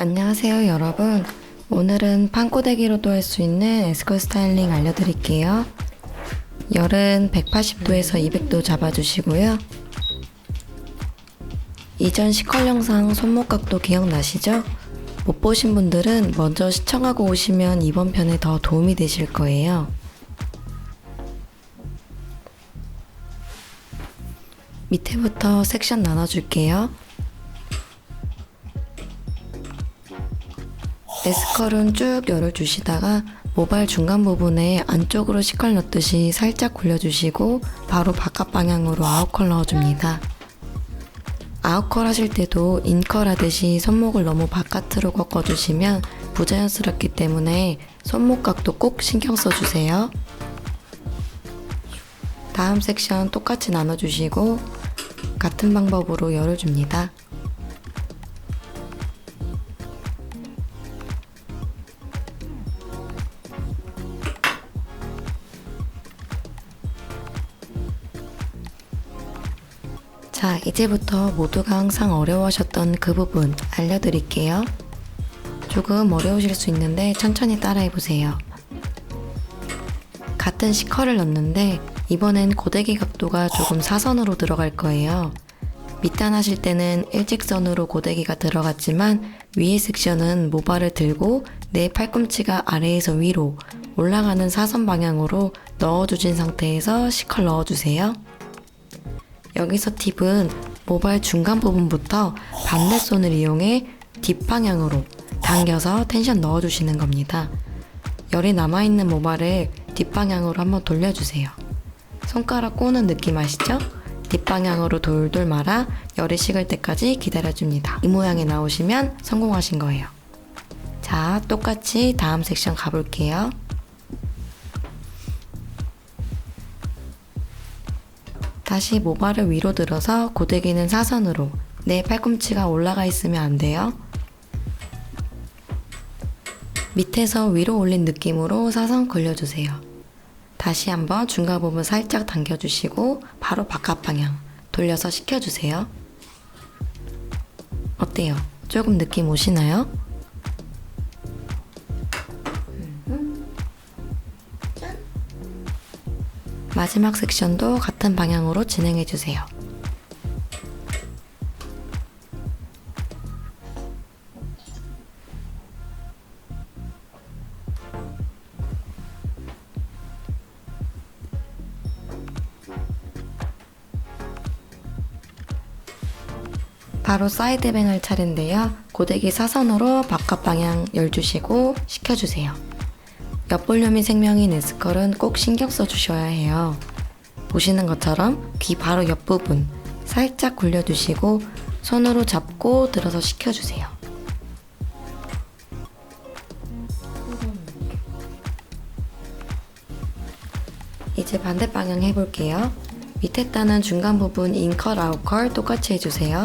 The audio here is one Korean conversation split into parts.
안녕하세요 여러분. 오늘은 판꼬대기로도 할 수 있는 에스컬 스타일링 알려드릴게요. 열은 180도에서 200도 잡아주시고요. 이전 시컬 영상 손목 각도 기억나시죠? 못 보신 분들은 먼저 시청하고 오시면 이번 편에 더 도움이 되실 거예요. 밑에부터 섹션 나눠줄게요 에스컬은 쭉 열어주시다가 모발 중간 부분에 안쪽으로 시컬 넣듯이 살짝 굴려주시고 바로 바깥 방향으로 아웃컬 넣어줍니다. 아웃컬 하실 때도 인컬 하듯이 손목을 너무 바깥으로 꺾어주시면 부자연스럽기 때문에 손목 각도 꼭 신경 써주세요. 다음 섹션 똑같이 나눠주시고 같은 방법으로 열어줍니다. 자, 이제부터 모두가 항상 어려워하셨던 그 부분 알려드릴게요. 조금 어려우실 수 있는데 천천히 따라해보세요. 같은 시컬을 넣는데 이번엔 고데기 각도가 조금 사선으로 들어갈 거예요. 밑단 하실 때는 일직선으로 고데기가 들어갔지만 위에 섹션은 모발을 들고 내 팔꿈치가 아래에서 위로 올라가는 사선 방향으로 넣어주신 상태에서 시컬 넣어주세요. 여기서 팁은 모발 중간 부분부터 반대손을 이용해 뒷방향으로 당겨서 텐션 넣어주시는 겁니다. 열이 남아있는 모발을 뒷방향으로 한번 돌려주세요. 손가락 꼬는 느낌 아시죠? 뒷방향으로 돌돌 말아 열이 식을 때까지 기다려줍니다. 이 모양이 나오시면 성공하신 거예요. 자, 똑같이 다음 섹션 가볼게요. 다시 모발을 위로 들어서 고데기는 사선으로 내 팔꿈치가 올라가 있으면 안 돼요. 밑에서 위로 올린 느낌으로 사선 걸려주세요. 다시 한번 중간 부분 살짝 당겨주시고 바로 바깥 방향 돌려서 식혀주세요. 어때요? 조금 느낌 오시나요? 마지막 섹션도 같은 방향으로 진행해주세요. 바로 사이드뱅 할 차례인데요. 고데기 사선으로 바깥 방향 열주시고 식혀주세요. 옆볼륨이 생명인 에스컬은 꼭 신경 써주셔야 해요. 보시는 것처럼 귀 바로 옆부분 살짝 굴려주시고 손으로 잡고 들어서 식혀주세요. 이제 반대 방향 해볼게요. 밑에 따는 중간 부분 인컬, 아웃컬 똑같이 해주세요.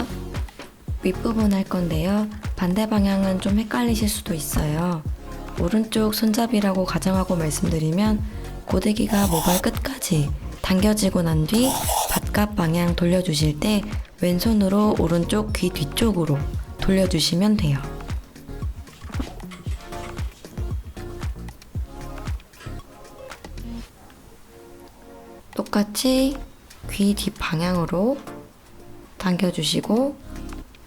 윗부분 할 건데요. 반대 방향은 좀 헷갈리실 수도 있어요. 오른쪽 손잡이라고 가정하고 말씀드리면 고데기가 모발 끝까지 당겨지고 난 뒤 바깥 방향 돌려주실 때 왼손으로 오른쪽 귀 뒤쪽으로 돌려주시면 돼요. 똑같이 귀 뒷방향으로 당겨주시고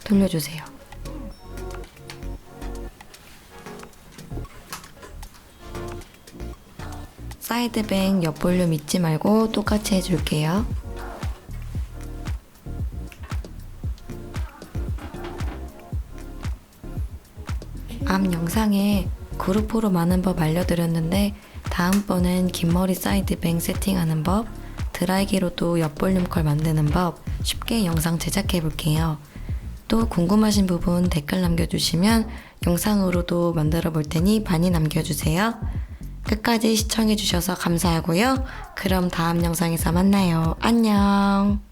돌려주세요. 사이드뱅 옆볼륨 잊지 말고 똑같이 해줄게요. 앞 영상에 그룹으로 많은 법 알려드렸는데 다음번엔 긴 머리 사이드뱅 세팅하는 법, 드라이기로도 옆볼륨 컬 만드는 법 쉽게 영상 제작해 볼게요. 또 궁금하신 부분 댓글 남겨주시면 영상으로도 만들어 볼 테니 많이 남겨주세요. 끝까지 시청해주셔서 감사하고요. 그럼 다음 영상에서 만나요. 안녕.